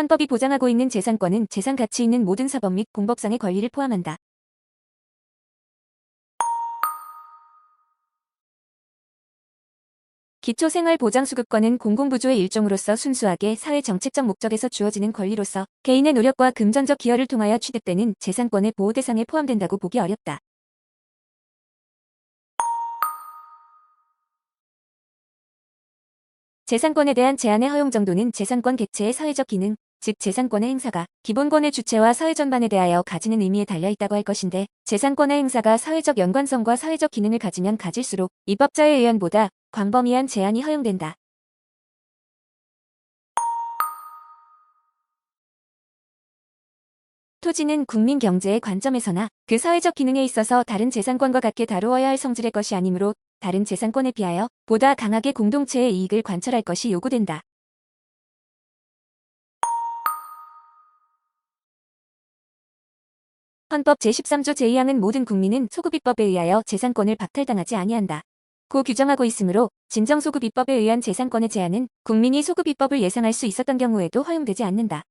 헌법이 보장하고 있는 재산권은 재산 가치 있는 모든 사법 및 공법상의 권리를 포함한다. 기초생활보장수급권은 공공부조의 일종으로서 순수하게 사회정책적 목적에서 주어지는 권리로서 개인의 노력과 금전적 기여를 통하여 취득되는 재산권의 보호 대상에 포함된다고 보기 어렵다. 재산권에 대한 제한의 허용 정도는 재산권 객체의 사회적 기능, 즉 재산권의 행사가 기본권의 주체와 사회 전반에 대하여 가지는 의미에 달려 있다고 할 것인데 재산권의 행사가 사회적 연관성과 사회적 기능을 가지면 가질수록 입법자의 의견보다 광범위한 제한이 허용된다. 토지는 국민 경제의 관점에서나 그 사회적 기능에 있어서 다른 재산권과 같게 다루어야 할 성질의 것이 아니므로 다른 재산권에 비하여 보다 강하게 공동체의 이익을 관철할 것이 요구된다. 헌법 제13조 제2항은 모든 국민은 소급입법에 의하여 재산권을 박탈당하지 아니한다. 고 규정하고 있으므로 진정소급입법에 의한 재산권의 제한은 국민이 소급입법을 예상할 수 있었던 경우에도 허용되지 않는다.